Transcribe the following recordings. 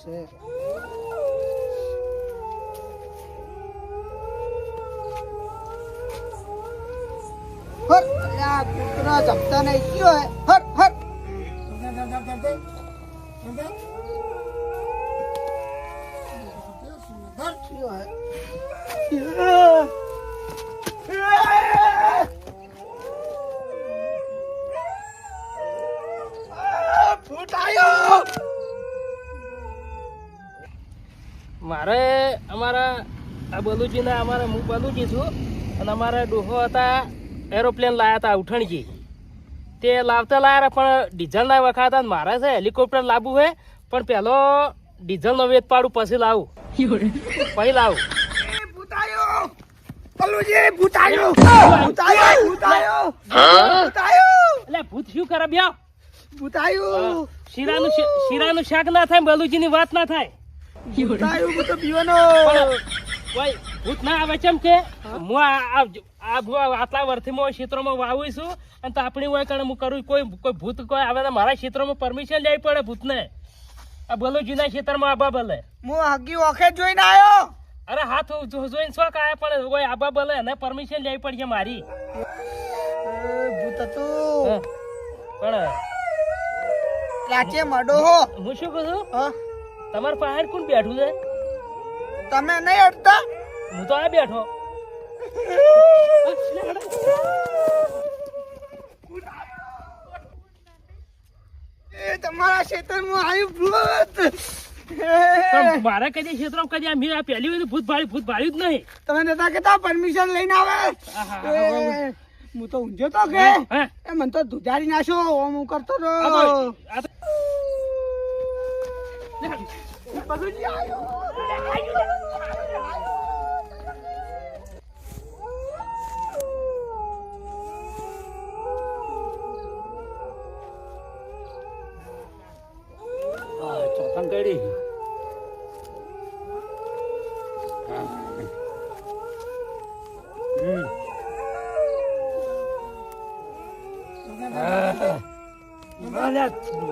છે હટ અલ્યા કૂતરો જમતો નહીં કયો હે હટ હટ કયો હે ફૂટાયો મારે અમારા આ બલુજીના અમારે હું બલુજી છું અને અમારા ડોહો હતા એરોપ્લેન લાયા હતા ઉઠણજી. તે લાવતા લાયા પણ ડીઝલના વખત ને મારે છે હેલિકોપ્ટર લાવવું છે પણ પહેલો ડીઝલનો વેત પાડું પછી લાવું. પછી લાવું. ભૂત શું કરે બ્યા? ભૂતાયું! શીરાનું શીરાનું શાક ના થાય બલુજીની વાત ના થાય? હું તો પીવાનો. પણ કોઈ ભૂત ના આવે ચમ કે? હું. આ આ- આ ભૂ- આટલા વર્ષથી હું ક્ષેત્રોમાં વાવું છું અને તાપણી હોય કારણ હું કરું કોઈ કોઈ ભૂત કોઈ આવે તો મારા ક્ષેત્રમાં પરમિશન લેવી પડે ભૂતને. આ બલુજીના ક્ષેત્રમાં આબા ભલે. હું હગી ઓખે જોઈને આવ્યો અરે હાથ જોઈને શોખ આવે પણ કોઈ આબા ભલે એને પરમિશન લેવી પડશે મારી. ભૂત હતું. પણ રાચે મડો હો. હું શું કહું છું? હા? તમારે પાસે કોણ બેઠું છે? તમે નહીં અડતા હું તો આ બેઠો. એ તમારા ક્ષેત્રમાં આવ્યું ભૂત. પણ કદી ક્ષેત્રમાં કદી આ મેં આ પહેલી વખત ભૂત ભૂત ભાડ્યું જ નહીં. તમે નતા કેતા પરમિશન લઈને આવે? હું તો ઊંઝો તો કે. એ મને તો દુધારી નાશો ઓમ હું કરતો તો કડી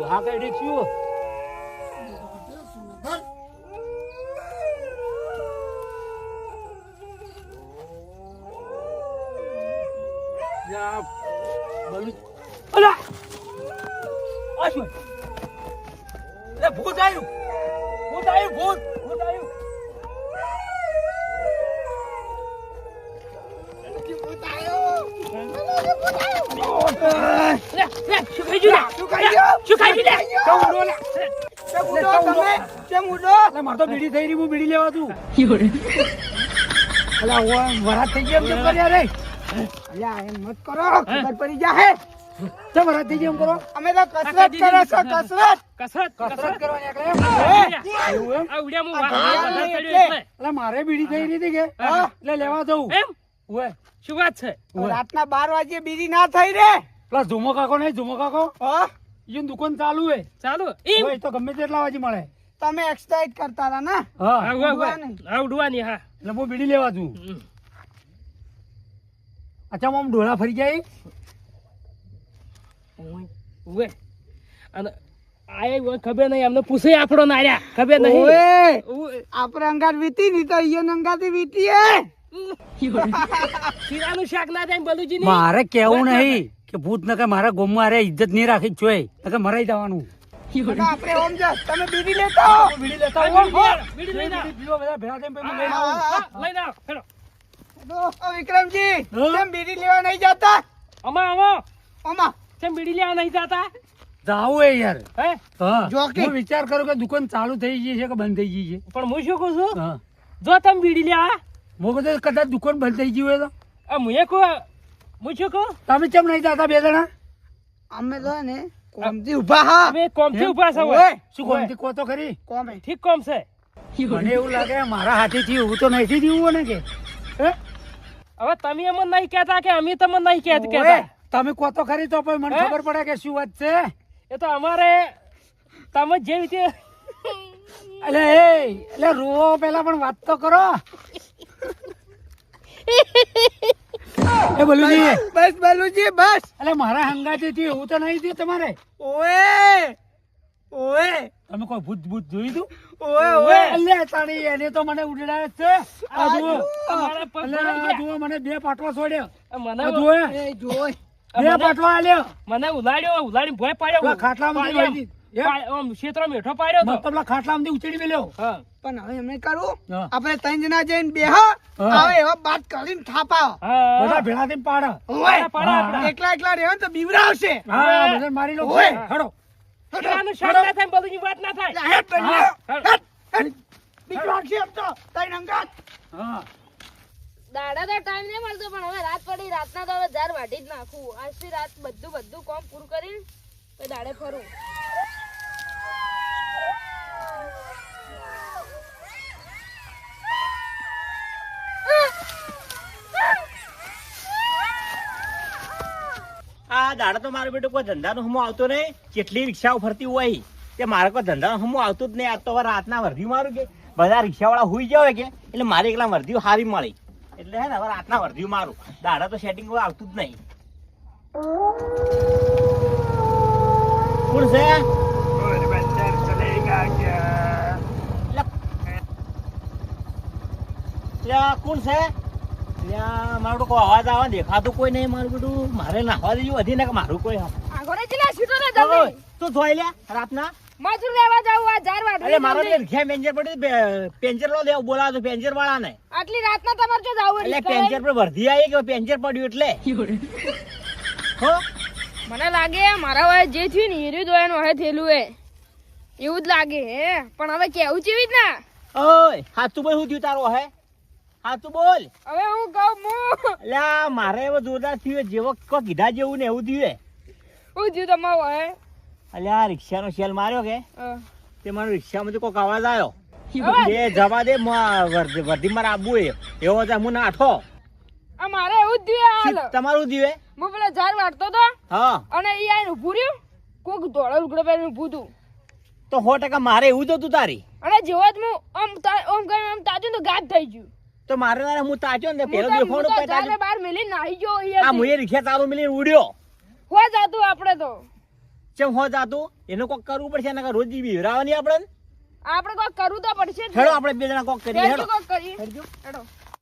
હા કડી થયું ગયું ગયો? અરે મારે તો બીડી થઈ રહી, હું બીડી લેવા તું વરાત થઈ કર્યા રે અલ્યા એમ મત કરો ખબર પડી જાહે ચમ વરાત એમ કરો. અમે તો કસરત કરે છે કસરત. કસરત કસરત કસરત. કરવા નીકળ્યા એમ? હે? એવું એમ? આ ઉડ્યા હું આ વા- ઘડિયાળ વધારે નહીં ચડ્યો એટલે. એટલે. મારે બીડી થઈ રહી હતી કે? એટલે લેવા જવું. એમ? ઓય શું વાત છે? રાતના બાર વાગે બીડી ના થઈ રે. પેલા ઝુમો કાકો નહીં ઝુમો કાકો? હા? દુકાન ચાલુ હે. ચાલુ? ઓય તો ગમે તેટલા વાગે મળે. તમે એક્સાઇટ કરતા હતા ને? હા. ઉડવાની. હા, એટલે હું બીડી લેવા છું. અચ્છા આમ ડોળા ફરી જાય ઉવે. અને આ એ ખબર નહીં એમને પૂછે આપણો નાર્યા. ખબર નહીં? ઓએ આપણે અંગાર વીતી ની તો ઈયો અંગાથી વીતી હે. શીરાનું શાક ના થાય બલુજી મારે કેવું નહીં કે ભૂત ન કે મારા ગોમમાં રે ઇજ્જત નહીં રાખી જોઈ નકે મરાઈ જવાનું. તો આપણે ઓમ જા તમે બીડી લેતા બીડી લેતા બીડી લઈને થઈને લઈને આવું. લઈને આવ વિક્રમજી કેમ બીડી લેવા નહીં જતા? અમા અમા અમા કેમ બીડી લેવા નહીં જતા? જાવું હે યાર. હે? હા. હું વિચાર કરું કે દુકાન ચાલુ થઈ ગઈ છે કે બંધ થઈ ગઈ છે. પણ હું શું કહું છું? જો તમે બીડી લેવા. હું કદાચ કદાચ દુકાન બંધ થઈ ગઈ હોય તો. આ મુએ કો હું શું કહું? તમે કેમ નહીં જાતા બે જણા? અમે તો ને કોમથી ઊભા હા. અમે કોમથી ઊભા છો ઓએ. શું કોમથી કો તો ખરી? કોમ ઠીક કોમ છે. મને એવું લાગે મારા હાથેથી એવું તો નહીં થયું ને કે? હવે તમે એમ નહીં કહેતા કે અમે તમને નહીં કહેત-. કહેતા તમે કહો તો ખરી તો પછી મને ખબર પડે કે શું વાત છે. એ તો અમારે તમે જે રીતે એટલે એ એટલે રો પેલા પણ વાત તો કરો. એ બોલુજી. બસ બલુજી બસ. એટલે મારા હંગાતે થી એવું તો નહીં થયું તમારે. ઓએ ઓએ તમે કોઈ ભૂત ભૂત જોયું તું? ઓય ઓય અલ્યા તારી એને તો મને ઉડાડે છે. આ જુઓ અમારા પગ અલ્યા, ભરાઈ આ ગયા. જુઓ મને બે પાટવા છોડ્યા. મને જુઓ એ. જોય બે પાટવા આલ્યા. મને ઉલાડ્યો ઉલાડી ભોય પાડ્યો. પેલા ખાટલામાંથી પાડ્યો. વળી દીધી. એમ? પાડ્યો. આમ ક્ષેત્ર મેઠો પાડ્યો તો. ખાટલામાંથી ઉચેડી મેલ્યો. પણ હવે એમને કરું. આપણે ત્રણ જણા જઈને બેહા. હા. હવે એવા બાત કરીને થાપા હા. બધા ભેળા થઈને પાડા ઓય પાડા, હા, પાડા. એકલા એકલા રહે ને તો બીવરાવશે હા મારી લો. હડો. આનું શાક ના થાય બધું વાત ના થાય. હેટ હેટ, હેટ, તો હા. દાડા તો ટાઈમ નહીં મળતો પણ હવે રાત પડી રાતના તો હવે ઝાર વાટી જ નાખું. આજથી રાત બધું બધું કામ પૂરું કરીને દાડે ફરું. દાડા તો મારો બેટો કોઈ ધંધાનો હમો આવતો નહીં. કેટલી રિક્ષાઓ ફરતી હોય. તે મારે કોઈ ધંધાનો હમો આવતું જ નહીં. આ તો રાતના વર્ધી મારું કે બધા રિક્ષાવાળા હોઈ જાય કે. એટલે મારે એકલા વર્ધીઓ હારી મળી. એટલે હે ને રાતના વર્ધીઓ મારું. દાડા તો સેટિંગ આવતું જ નહીં. કોણ છે? કોણ છે? મારો કોઈ અવાજ આવે દેખાતું કોઈ નહીં મારું બધું. મારે નાખવા દેજો વધી ને મારું કોઈ આગળ ચલા ને તું જોઈ લે રાતના. મજૂર લેવા જાવ આ ઝાર અરે મારો જલ્દી. રિક્ષા પેન્ચર પડી બે- લો દેવ બોલાવો પેન્ચર વાળા ને આટલી રાતના તમારે જો જાવ એટલે પેન્ચર પર વર્ધી આવી કે પેન્ચર પડ્યું એટલે? હો? મને લાગે મારા વાય જે થયું ને હીરું દોયાનું હે થયેલું હે એવું જ લાગે હે? પણ હવે કેવું ચીવી જ ના? ઓય હાથું ભાઈ શું થયું તારો હે હાથું બોલ. હવે હું કહું હું અલ્યા મારે એવો જોરદાર થયું જેવો કોઈ કીધા જેવું ને એવું થયું હે. થયું તમારું હે અલ્યા આ રિક્ષાનો સેલ માર્યો કે? તે મારો રિક્ષામાંથી કોઈક અવાજ આવ્યો? એ જવા દે વર્ધી મારે આબુ એ. એવો છે હું નાઠો. આ મારે એવું જ થયું તમારું થયું હે? પેલા ઝાર વાટતો તો. હા. અને એ આઈને ઊભું રહ્યું. કોક ધોળો લુગડો પહેરીને ઊભું હતું તો સો ટકા મારે એવું જ હતું તારી? અને જેવો જ હું આમ તા- આમ કરીને આમ તાજું તો ગાયબ થઈ ગયું. તો મારે તારે હું તાચ્યો ને પેલો તો પેટા ઝારે બહાર મેલીને નાહી ગયો આ. મુએ રિક્ષા ચાલુ મિલીને ઉડ્યો. હો જાતું આપણે તો. ચમ હો જાતું? એનું કોક કરવું પડશે નકર રોજ વિવરાવાની આપણે આપણે કોક કરવું તો પડશે હેડો આપણે બે જણા કોક કરીએ હેડો. કોક કરીએ. હેડો.